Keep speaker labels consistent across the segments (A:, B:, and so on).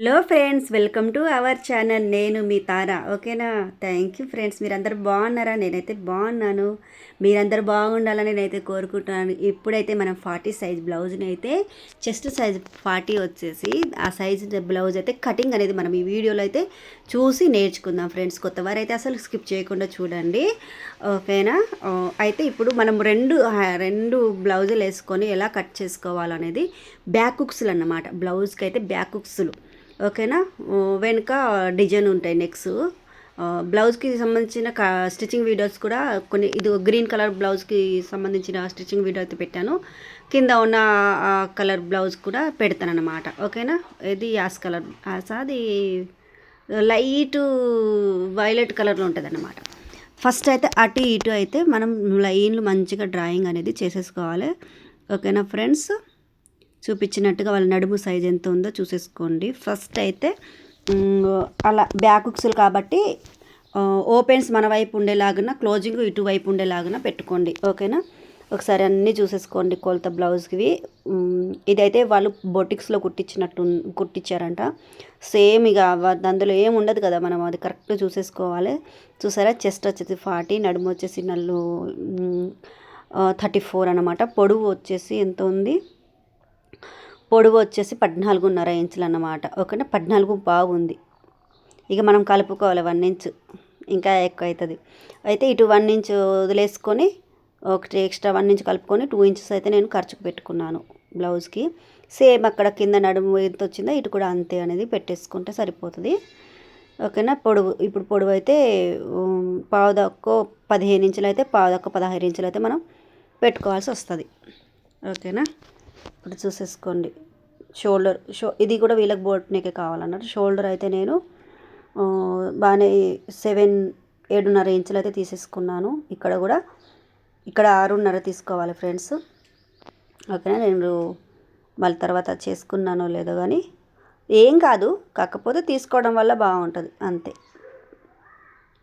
A: Hello friends welcome to our channel. నేను మీ తారా. ఓకేనా? Thank you friends. మీరందరూ బాగున్నారా? నేనైతే బాగున్నాను. మీరందరూ బాగుండాలని నేనైతే కోరుకుంటున్నాను. ఇప్పుడైతే మనం ఫార్టీ సైజ్ బ్లౌజ్ని అయితే చెస్ట్ సైజ్ ఫార్టీ వచ్చేసి ఆ సైజ్ బ్లౌజ్ అయితే కటింగ్ అనేది మనం ఈ వీడియోలో అయితే చూసి నేర్చుకుందాం ఫ్రెండ్స్. కొత్త వారైతే అసలు స్కిప్ చేయకుండా చూడండి. ఓకేనా? అయితే ఇప్పుడు మనం రెండు రెండు బ్లౌజులు వేసుకొని ఎలా కట్ చేసుకోవాలనేది బ్యాక్ కుక్స్లు అన్నమాట బ్లౌజ్కి అయితే బ్యాక్ కుక్స్లు ఓకేనా? వెనుక డిజైన్ ఉంటాయి నెక్స్. బ్లౌజ్కి సంబంధించిన క స్టిచ్చింగ్ వీడియోస్ కూడా కొన్ని ఇది గ్రీన్ కలర్ బ్లౌజ్కి సంబంధించిన స్టిచ్చింగ్ వీడియో అయితే పెట్టాను. కింద ఉన్న ఆ కలర్ బ్లౌజ్ కూడా పెడతాననమాట ఓకేనా? ఇది యాస్ కలర్ యాస్ అది లైట్ వైలెట్ కలర్లో ఉంటుంది అన్నమాట ఫస్ట్ అయితే అటు ఇటు అయితే మనం లైన్లు మంచిగా డ్రాయింగ్ అనేది చేసేసుకోవాలి. ఓకేనా ఫ్రెండ్స్? చూపించినట్టుగా వాళ్ళ నడుము సైజ్ ఎంత ఉందో చూసేసుకోండి. ఫస్ట్ అయితే అలా బ్యాక్ కాబట్టి ఓపెన్స్ మన వైపు ఉండేలాగా క్లోజింగ్ ఇటువైపు ఉండేలాగా పెట్టుకోండి. ఓకేనా ఒకసారి అన్నీ చూసేసుకోండి కొలత బ్లౌజ్కి ఇదైతే వాళ్ళు బొటిక్స్లో కుట్టించినట్టు కుట్టించారంట. సేమ్ ఇక అందులో ఏం ఉండదు కదా మనం అది కరెక్ట్ చూసేసుకోవాలి. చూసారా? చెస్ట్ వచ్చేసి ఫార్టీ నడుము వచ్చేసి నల్లు థర్టీ ఫోర్ అనమాట పొడవు వచ్చేసి ఎంత ఉంది? పొడవు వచ్చేసి పద్నాలుగున్నర ఇంచులు అన్నమాట ఓకేనా పద్నాలుగు బాగుంది ఇక మనం కలుపుకోవాలి వన్ ఇంచ్. ఇంకా ఎక్కువ అవుతుంది అయితే ఇటు వన్ ఇంచ్ వదిలేసుకొని ఒకటి ఎక్స్ట్రా వన్ ఇంచ్ కలుపుకొని టూ ఇంచెస్ అయితే నేను ఖర్చుకు పెట్టుకున్నాను బ్లౌజ్కి. సేమ్ అక్కడ కింద నడుము ఎంత వచ్చిందో ఇటు కూడా అంతే అనేది పెట్టేసుకుంటే సరిపోతుంది. ఓకేనా? పొడవు ఇప్పుడు పొడవు అయితే ఉమ్, పదిహేను ఇంచులు అయితే పావుదక్క పదహారు ఇంచులు అయితే మనం పెట్టుకోవాల్సి వస్తుంది. ఓకేనా? ఇప్పుడు చూసేసుకోండి. షోల్డర్ షో ఇది కూడా వీళ్ళకి బోట్ నెక్ కావాలన్నట్టు షోల్డర్ అయితే నేను బాగానే సెవెన్ ఏడున్నర ఇంచులు అయితే తీసేసుకున్నాను. ఇక్కడ కూడా ఇక్కడ ఆరున్నర తీసుకోవాలి ఫ్రెండ్స్. ఓకేనా? నేను మళ్ళీ తర్వాత చేసుకున్నానో లేదో కానీ ఏం కాదు. కాకపోతే తీసుకోవడం వల్ల బాగుంటుంది. అంతే.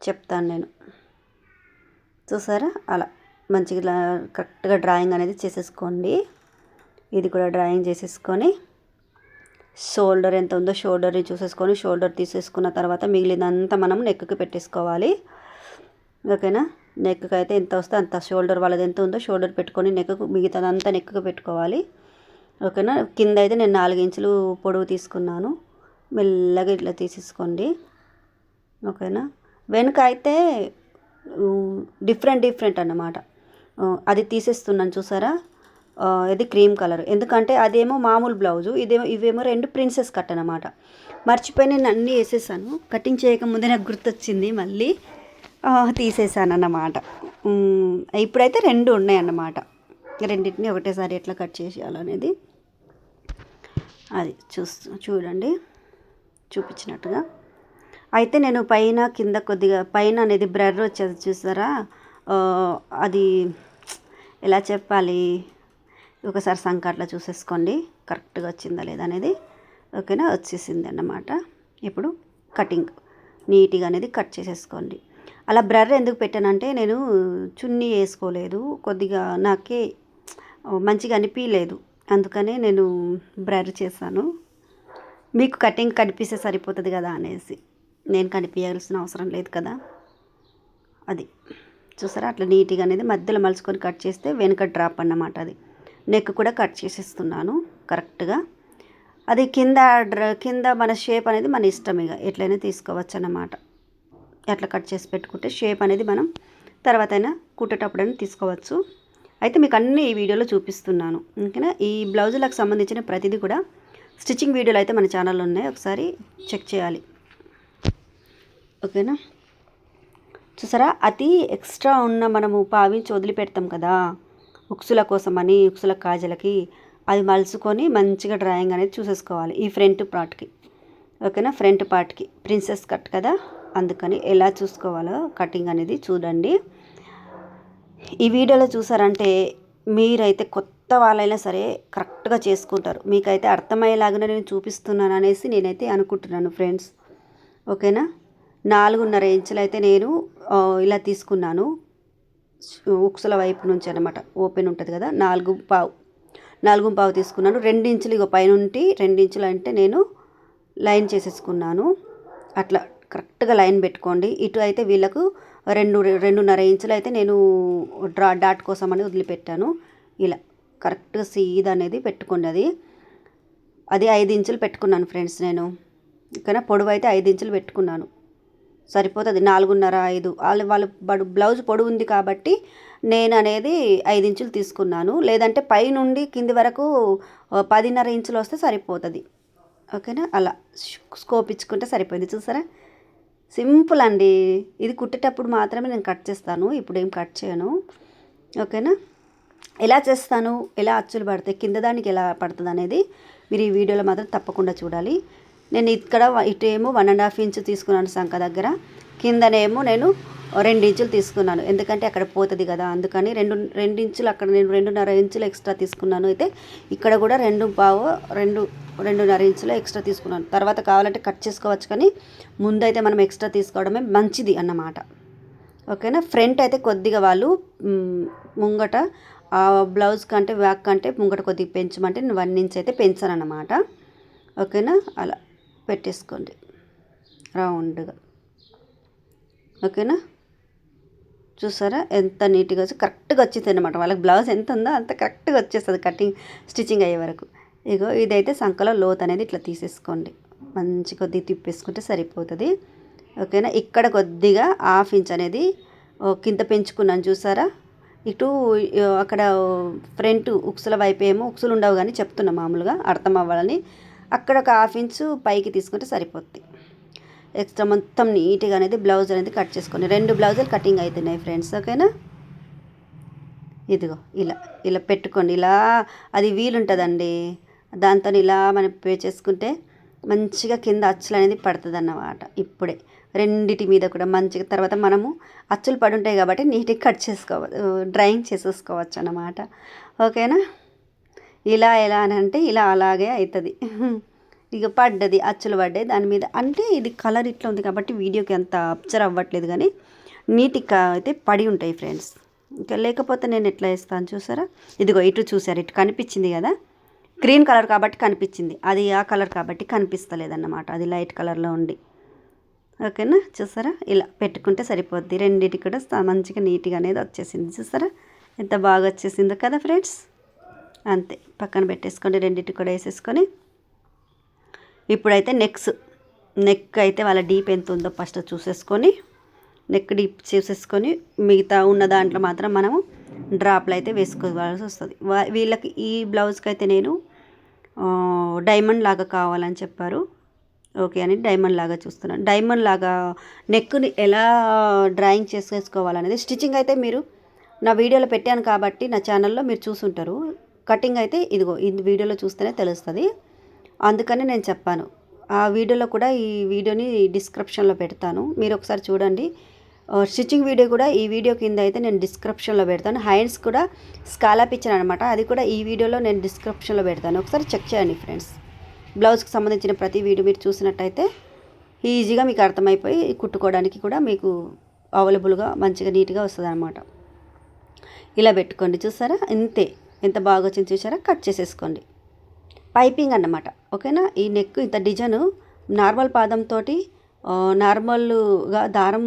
A: చెప్తాను నేను. చూసారా? అలా. మంచిగా కరెక్ట్గా డ్రాయింగ్ అనేది చేసేసుకోండి. ఇది కూడా డ్రాయింగ్ చేసేసుకొని షోల్డర్ ఎంత ఉందో షోల్డర్ని చూసేసుకొని షోల్డర్ తీసేసుకున్న తర్వాత మిగిలినంతా మనం నెక్కి పెట్టేసుకోవాలి. ఓకేనా? నెక్కి అయితే ఎంత వస్తే అంత. షోల్డర్ వాళ్ళది ఎంత ఉందో షోల్డర్ పెట్టుకొని నెక్కు మిగతాదంతా నెక్కు పెట్టుకోవాలి. ఓకేనా? కింద అయితే నేను నాలుగు ఇంచులు పొడవు తీసుకున్నాను. మెల్లగా ఇట్లా తీసేసుకోండి. ఓకేనా? వెనుక అయితే డిఫరెంట్ డిఫరెంట్ అన్నమాట. అది తీసేస్తున్నాను చూసారా? ఇది క్రీమ్ కలర్. ఎందుకంటే అదేమో మామూలు బ్లౌజు ఇదేమో ఇవేమో రెండు ప్రిన్సెస్ కట్ అనమాట మర్చిపోయి నేను అన్నీ వేసేసాను. కటింగ్ చేయకముందే నాకు గుర్తొచ్చింది మళ్ళీ తీసేసాను అన్నమాట. ఇప్పుడైతే రెండు ఉన్నాయన్నమాట. రెండింటిని ఒకటేసారి ఎట్లా కట్ చేసేయాలనేది. అది చూస్తూ చూడండి. చూపించినట్టుగా. అయితే నేను పైన కింద కొద్దిగా పైన అనేది బ్రర్ వచ్చేది చూసారా అది ఎలా చెప్పాలి? ఒకసారి సంకట్లో చూసేసుకోండి. కరెక్ట్గా వచ్చిందా లేదా అనేది ఓకేనా? వచ్చేసింది అన్నమాట. ఇప్పుడు కటింగ్ నీట్గా అనేది కట్ చేసేసుకోండి. అలా బ్రర్ ఎందుకు పెట్టానంటే నేను చున్నీ వేసుకోలేదు. కొద్దిగా నాకే మంచిగా అనిపించలేదు అందుకనే నేను బ్రర్ చేశాను. మీకు కటింగ్ కనిపిస్తే సరిపోతుంది కదా అనేసి. నేను కనిపించాల్సిన అవసరం లేదు కదా. అది. చూసారా? అట్లా నీట్గా అనేది మధ్యలో మలుచుకొని కట్ చేస్తే వెనుక డ్రాప్ అన్నమాట అది. నెక్ కూడా కట్ చేసేస్తున్నాను కరెక్ట్గా అది కింద కింద మన షేప్ అనేది మన ఇష్టం ఇక ఎట్లయినా తీసుకోవచ్చు అన్నమాట ఎట్లా కట్ చేసి పెట్టుకుంటే షేప్ అనేది మనం తర్వాత అయినా కుట్టేటప్పుడైనా తీసుకోవచ్చు. అయితే మీకు అన్ని ఈ వీడియోలో చూపిస్తున్నాను ఓకేనా? ఈ బ్లౌజులకు సంబంధించిన ప్రతిదీ కూడా స్టిచ్చింగ్ వీడియోలు అయితే మన ఛానల్లో ఉన్నాయి ఒకసారి చెక్ చేయాలి. ఓకేనా? చూసారా? అతి ఎక్స్ట్రా ఉన్న మనము పావించి వదిలిపెడతాం కదా. ఉక్సుల కోసమని ఉక్సుల కాజలకి అది మలుచుకొని మంచిగా డ్రాయింగ్ అనేది చూసేసుకోవాలి ఈ ఫ్రంట్ పార్ట్కి. ఓకేనా? ఫ్రంట్ పార్ట్కి. ప్రిన్సెస్ కట్ కదా? అందుకని ఎలా చూసుకోవాలో కటింగ్ అనేది చూడండి. ఈ వీడియోలో చూసారంటే మీరైతే కొత్త వాళ్ళైనా సరే కరెక్ట్గా చేసుకుంటారు. మీకైతే అర్థమయ్యేలాగానే నేను చూపిస్తున్నాను అనేసి నేనైతే అనుకుంటున్నాను ఫ్రెండ్స్. ఓకేనా? నాలుగున్నర ఇంచులు అయితే నేను ఇలా తీసుకున్నాను. ఉక్సుల వైపు నుంచి అనమాట ఓపెన్ ఉంటుంది కదా నాలుగు పావు. నాలుగు పావు తీసుకున్నాను. రెండు ఇంచులు పైనుంటి రెండించులు అంటే నేను లైన్ చేసేసుకున్నాను. అట్లా కరెక్ట్గా లైన్ పెట్టుకోండి. ఇటు అయితే వీళ్ళకు రెండు రెండున్నర ఇంచులు అయితే నేను డ్రా డాట్ కోసం అని వదిలిపెట్టాను. ఇలా కరెక్ట్గా సీదా అనేది పెట్టుకోండి అది. అది ఐదు ఇంచులు పెట్టుకున్నాను ఫ్రెండ్స్ నేను. ఇక్కడ పొడవు అయితే ఐదు ఇంచులు పెట్టుకున్నాను. సరిపోతుంది. నాలుగున్నర ఐదు. వాళ్ళు వాళ్ళు బడు బ్లౌజ్ పొడవు ఉంది కాబట్టి నేను అనేది ఐదు ఇంచులు తీసుకున్నాను. లేదంటే పైనుండి కింది వరకు పదిన్నర ఇంచులు వస్తే సరిపోతుంది. ఓకేనా? అలా స్కోప్ ఇచ్చుకుంటే సరిపోయింది. చూసారా? సింపుల్ అండి. ఇది కుట్టేటప్పుడు మాత్రమే నేను కట్ చేస్తాను. ఇప్పుడు ఏం కట్ చేయను. ఓకేనా? ఎలా చేస్తాను? ఎలా అచ్చులు పడతాయి? కింద దానికి ఎలా పడుతుంది అనేది మీరు ఈ వీడియోలో మాత్రం తప్పకుండా చూడాలి. నేను ఇక్కడ ఇటు ఏమో వన్ అండ్ హాఫ్ ఇంచ్ తీసుకున్నాను సంఖ దగ్గర. కిందనేమో నేను రెండు ఇంచులు తీసుకున్నాను. ఎందుకంటే అక్కడ పోతుంది కదా అందుకని రెండు రెండు ఇంచులు అక్కడ నేను రెండున్నర ఇంచులు ఎక్స్ట్రా తీసుకున్నాను అయితే ఇక్కడ కూడా రెండు పావు రెండు రెండున్నర ఇంచులు ఎక్స్ట్రా తీసుకున్నాను. తర్వాత కావాలంటే కట్ చేసుకోవచ్చు కానీ ముందైతే మనం ఎక్స్ట్రా తీసుకోవడమే మంచిది అన్నమాట. ఓకేనా? ఫ్రంట్ అయితే కొద్దిగా వాళ్ళు ముంగట ఆ బ్లౌజ్ కంటే బ్యాక్ కంటే ముంగట కొద్దిగా పెంచమంటే నేను వన్ ఇంచ్ అయితే పెంచాను అన్నమాట ఓకేనా? అలా. పెట్టేసుకోండి. రౌండ్గా. ఓకేనా? చూసారా? ఎంత నీట్గా వచ్చి కరెక్ట్గా వచ్చింది అనమాట వాళ్ళకి బ్లౌజ్ ఎంత ఉందో అంత కరెక్ట్గా వచ్చేస్తుంది కటింగ్ స్టిచ్చింగ్ అయ్యే వరకు. ఇగో ఇదైతే సంఖలో లోత్ అనేది ఇట్లా తీసేసుకోండి. మంచి కొద్దిగా తిప్పేసుకుంటే సరిపోతుంది. ఓకేనా? ఇక్కడ కొద్దిగా హాఫ్ ఇంచ్ అనేది ఓ, కింద పెంచుకున్నాను చూసారా? ఇటు అక్కడ ఫ్రంట్ ఉక్సుల వైపు ఏమో ఉక్సులు ఉండవు కానీ చెప్తున్నా మామూలుగా అర్థం అవ్వాలని. అక్కడ ఒక హాఫ్ ఇంచు పైకి తీసుకుంటే సరిపోద్ది. ఎక్స్ట్రా మొత్తం నీట్గా అనేది బ్లౌజ్ అనేది కట్ చేసుకోండి. రెండు బ్లౌజులు కటింగ్ అవుతున్నాయి ఫ్రెండ్స్ ఓకేనా? ఇదిగో ఇలా ఇలా పెట్టుకోండి. ఇలా అది వీలుంటుందండి. దాంతో ఇలా మనం పే చేసుకుంటే మంచిగా కింద అచ్చులు అనేది పడుతుంది అన్నమాట ఇప్పుడే. రెండిటి మీద కూడా మంచిగా తర్వాత మనము అచ్చులు పడి ఉంటాయి కాబట్టి నీట్గా కట్ చేసుకోవచ్చు డ్రాయింగ్ చేసేసుకోవచ్చు అన్నమాట ఓకేనా? ఇలా ఎలా అని అంటే ఇలా అలాగే అవుతుంది ఇక పడ్డది అచ్చులు పడ్డాయి. దాని మీద అంటే ఇది కలర్ ఇట్లా ఉంది కాబట్టి వీడియోకి అంత అప్చర్ అవ్వట్లేదు కానీ నీట్గా అయితే పడి ఉంటాయి ఫ్రెండ్స్. ఇంకా లేకపోతే నేను ఎట్లా వేస్తాను చూసారా? ఇదిగో ఇటు చూసారు ఇటు కనిపించింది కదా? గ్రీన్ కలర్ కాబట్టి కనిపించింది. అది ఆ కలర్ కాబట్టి కనిపిస్తలేదన్నమాట. అది లైట్ కలర్లో ఉండి ఓకేనా? చూసారా? ఇలా పెట్టుకుంటే సరిపోద్ది. రెండింటి కూడా మంచిగా నీట్గా అనేది వచ్చేసింది. చూసారా? ఎంత బాగా వచ్చేసిందో కదా ఫ్రెండ్స్? అంతే. పక్కన పెట్టేసుకోండి రెండింటి కూడా వేసేసుకొని. ఇప్పుడైతే నెక్స్ నెక్ అయితే వాళ్ళ డీప్ ఎంత ఉందో ఫస్ట్ చూసేసుకొని నెక్ డీప్ చూసేసుకొని మిగతా ఉన్న దాంట్లో మాత్రం మనము డ్రాప్లు అయితే వేసుకోవాల్సి వస్తుంది. వీళ్ళకి ఈ బ్లౌజ్కి అయితే నేను డైమండ్ లాగా కావాలని చెప్పారు. ఓకే అని డైమండ్ లాగా చూస్తున్నాను. డైమండ్ లాగా నెక్ని ఎలా డ్రాయింగ్ చేసేసుకోవాలనేది స్టిచ్చింగ్ అయితే మీరు నా వీడియోలో పెట్టాను కాబట్టి నా ఛానల్లో మీరు చూసుంటారు. కటింగ్ అయితే ఇదిగో ఈ వీడియోలో చూస్తేనే తెలుస్తుంది. అందుకని నేను చెప్పాను. ఆ వీడియోలో కూడా ఈ వీడియోని డిస్క్రిప్షన్లో పెడతాను. మీరు ఒకసారి చూడండి. స్టిచ్చింగ్ వీడియో కూడా ఈ వీడియో కింద అయితే నేను డిస్క్రిప్షన్లో పెడతాను. హ్యాండ్స్ కూడా స్కాలప్ ఇచ్చాను అనమాట అది కూడా ఈ వీడియోలో నేను డిస్క్రిప్షన్లో పెడతాను. ఒకసారి చెక్ చేయండి ఫ్రెండ్స్. బ్లౌజ్కి సంబంధించిన ప్రతి వీడియో మీరు చూసినట్టయితే ఈజీగా మీకు అర్థమైపోయి కుట్టుకోవడానికి కూడా మీకు అవైలబుల్గా మంచిగా నీట్గా వస్తుంది అనమాట ఇలా పెట్టుకోండి. చూసారా? ఇంతే. ఎంత బాగా వచ్చింది చూసారా? కట్ చేసేసుకోండి. పైపింగ్ అన్నమాట. ఓకేనా? ఈ నెక్ ఇంత డిజైన్ నార్మల్ పాదంతో నార్మల్గా దారం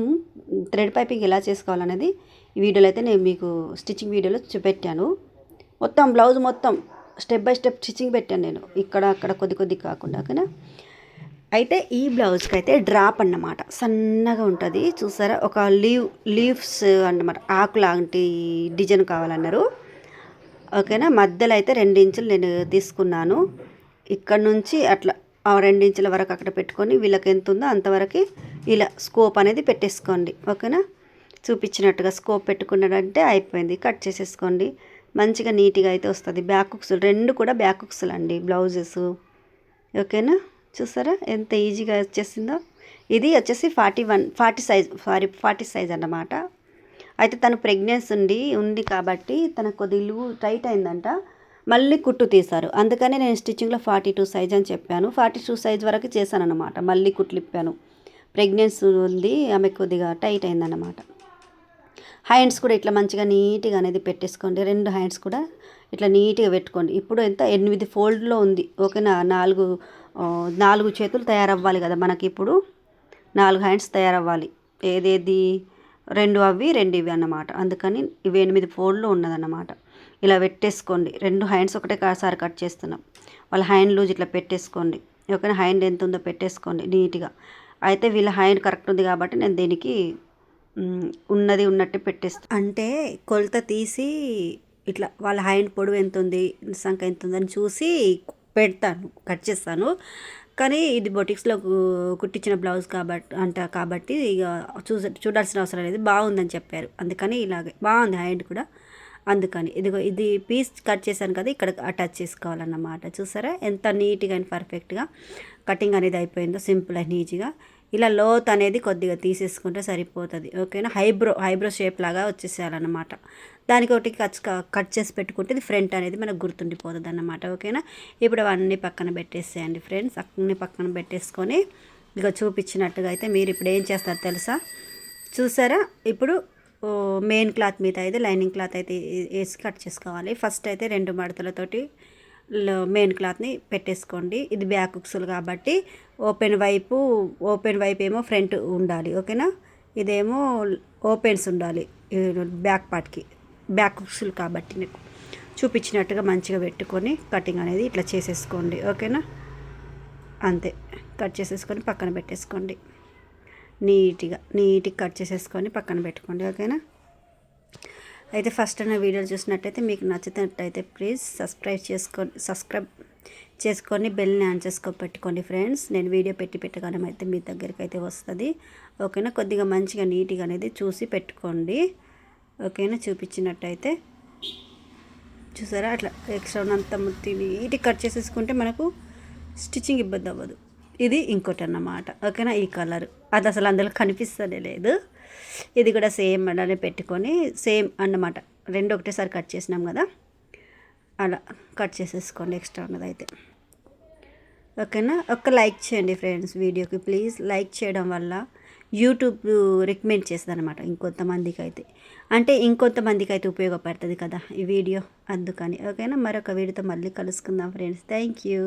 A: థ్రెడ్ పైపింగ్ ఎలా చేసుకోవాలనేది ఈ వీడియోలో అయితే నేను మీకు స్టిచ్చింగ్ వీడియోలో చూపెట్టాను. మొత్తం బ్లౌజ్ మొత్తం స్టెప్ బై స్టెప్ స్టిచ్చింగ్ పెట్టాను నేను. ఇక్కడ అక్కడ కొద్ది కొద్ది కాకుండా ఓకేనా? అయితే ఈ బ్లౌజ్కి అయితే డ్రాప్ అన్నమాట. సన్నగా ఉంటుంది. చూసారా? ఒక లీవ్ లీవ్స్ అన్నమాట. ఆకు లాంటి డిజైన్ కావాలన్నారు. ఓకేనా? మధ్యలో అయితే రెండు ఇంచులు నేను తీసుకున్నాను. ఇక్కడ నుంచి అట్లా ఆ రెండు ఇంచుల వరకు అక్కడ పెట్టుకొని వీళ్ళకి ఎంత ఉందో అంతవరకు ఇలా స్కోప్ అనేది పెట్టేసుకోండి. ఓకేనా? చూపించినట్టుగా స్కోప్ పెట్టుకున్నాడంటే అయిపోయింది. కట్ చేసేసుకోండి. మంచిగా నీట్గా అయితే వస్తుంది. బ్యాక్ హుక్స్లు రెండు కూడా బ్యాక్ హుక్స్లు అండి బ్లౌజెస్. ఓకేనా? చూసారా? ఎంత ఈజీగా వచ్చేసిందో. ఇది వచ్చేసి forty one forty size sorry forty size అన్నమాట. అయితే తను ప్రెగ్నెన్సీ ఉండి ఉంది కాబట్టి తనకు కొద్ది ఇల్లు టైట్ అయిందంట. మళ్ళీ కుట్టు తీశారు. అందుకనే నేను స్టిచ్చింగ్లో ఫార్టీ టూ సైజ్ అని చెప్పాను. ఫార్టీ టూ సైజ్ వరకు చేశాను అనమాట మళ్ళీ కుట్లు ఇప్పాను. ప్రెగ్నెన్సీ ఉంది ఆమె కొద్దిగా టైట్ అయిందన్నమాట. హ్యాండ్స్ కూడా ఇట్లా మంచిగా నీట్గా అనేది పెట్టేసుకోండి. రెండు హ్యాండ్స్ కూడా ఇట్లా నీట్గా పెట్టుకోండి. ఇప్పుడు ఎంత? ఎనిమిది ఫోల్డ్లో ఉంది. ఓకేనా నాలుగు నాలుగు చేతులు తయారవ్వాలి కదా మనకి ఇప్పుడు. నాలుగు హ్యాండ్స్ తయారవ్వాలి. ఏదేది? రెండు అవి రెండు ఇవి అన్నమాట. అందుకని ఇవి ఎనిమిది ఫోల్డ్లు ఉన్నదన్నమాట. ఇలా పెట్టేసుకోండి. రెండు హ్యాండ్స్ ఒకటే సారి కట్ చేస్తున్నాం. వాళ్ళ హ్యాండ్ లూజ్ ఇట్లా పెట్టేసుకోండి. ఓకేనా హ్యాండ్ ఎంత ఉందో పెట్టేసుకోండి నీట్గా. అయితే వీళ్ళ హ్యాండ్ కరెక్ట్ ఉంది కాబట్టి నేను దీనికి ఉన్నది ఉన్నట్టు పెట్టేస్తాను అంటే కొలత తీసి ఇట్లా వాళ్ళ హ్యాండ్ పొడవు ఎంత ఉంది సంఖ్య ఎంత ఉందని చూసి పెడతాను కట్ చేస్తాను. కానీ ఇది బొటిక్స్లో కుట్టించిన బ్లౌజ్ కాబట్టి అంట కాబట్టి ఇక చూస చూడాల్సిన అవసరం లేదు. బాగుందని చెప్పారు. అందుకని ఇలాగే బాగుంది హ్యాండ్ కూడా. అందుకని ఇదిగో ఇది పీస్ కట్ చేశాను కదా ఇక్కడ అటాచ్ చేసుకోవాలన్నమాట. చూసారా? ఎంత నీట్గా అండ్ పర్ఫెక్ట్గా కటింగ్ అనేది అయిపోయిందో సింపుల్ అండ్ ఈజీగా. ఇలా లోత్ అనేది కొద్దిగా తీసేసుకుంటే సరిపోతుంది. ఓకేనా? హైబ్రో హైబ్రో షేప్ లాగా వచ్చేసేయాలన్నమాట. దానికి ఒకటి కట్ కట్ చేసి పెట్టుకుంటే ఇది ఫ్రంట్ అనేది మనకు గుర్తుండిపోతుంది అన్నమాట ఓకేనా? ఇప్పుడు అవన్నీ పక్కన పెట్టేసేయండి ఫ్రెండ్స్ అన్ని పక్కన పెట్టేసుకొని ఇక చూపించినట్టుగా అయితే మీరు ఇప్పుడు ఏం చేస్తారు తెలుసా? చూసారా? ఇప్పుడు ఓ, మెయిన్ క్లాత్ మీద అయితే లైనింగ్ క్లాత్ అయితే వేసి కట్ చేసుకోవాలి. ఫస్ట్ అయితే రెండు మడతలతోటి మెయిన్ క్లాత్ని పెట్టేసుకోండి. ఇది బ్యాక్ ఉక్సులు కాబట్టి ఓపెన్ వైపు ఓపెన్ వైపు ఏమో ఫ్రంట్ ఉండాలి ఓకేనా? ఇదేమో ఓపెన్స్ ఉండాలి బ్యాక్ పార్ట్కి. బ్యాక్ ఉక్సులు కాబట్టి నీకు చూపించినట్టుగా మంచిగా పెట్టుకొని కటింగ్ అనేది ఇట్లా చేసేసుకోండి. ఓకేనా? అంతే. కట్ చేసేసుకొని పక్కన పెట్టేసుకోండి. నీట్గా నీట్గా కట్ చేసేసుకొని పక్కన పెట్టుకోండి. ఓకేనా? అయితే ఫస్ట్ నా వీడియోలు చూసినట్టయితే మీకు నచ్చినట్టయితే ప్లీజ్ సబ్స్క్రైబ్ చేసుకొని సబ్స్క్రైబ్ చేసుకొని బెల్ని ఆన్ చేసుకో పెట్టుకోండి ఫ్రెండ్స్. నేను వీడియో పెట్టి పెట్టగానే అయితే మీ దగ్గరికి అయితే వస్తుంది. ఓకేనా? కొద్దిగా మంచిగా నీట్గా అనేది చూసి పెట్టుకోండి. ఓకేనా? చూపించినట్టయితే. చూసారా? అట్లా ఎక్స్ట్రా ఉన్నంత మొత్తం నీట్గా కట్ చేసేసుకుంటే మనకు స్టిచ్చింగ్ ఇబ్బంది అవ్వదు. ఇది ఇంకోటి అన్నమాట ఓకేనా? ఈ కలర్. అది అసలు అందులో కనిపిస్తనే లేదు. ఇది కూడా సేమ్ అలానే పెట్టుకొని సేమ్ అన్నమాట. రెండు ఒకటేసారి కట్ చేసినాం కదా. అలా కట్ చేసేసుకోండి ఎక్స్ట్రా ఉన్నదైతే. ఓకేనా? ఒక లైక్ చేయండి ఫ్రెండ్స్ వీడియోకి. ప్లీజ్ లైక్ చేయడం వల్ల యూట్యూబ్ రికమెండ్ చేస్తుంది అనమాట ఇంకొంతమందికి అయితే అంటే ఇంకొంతమందికి అయితే ఉపయోగపడుతుంది కదా ఈ వీడియో. అందుకని ఓకేనా? మరొక వీడియోతో మళ్ళీ కలుసుకుందాం ఫ్రెండ్స్. Thank you.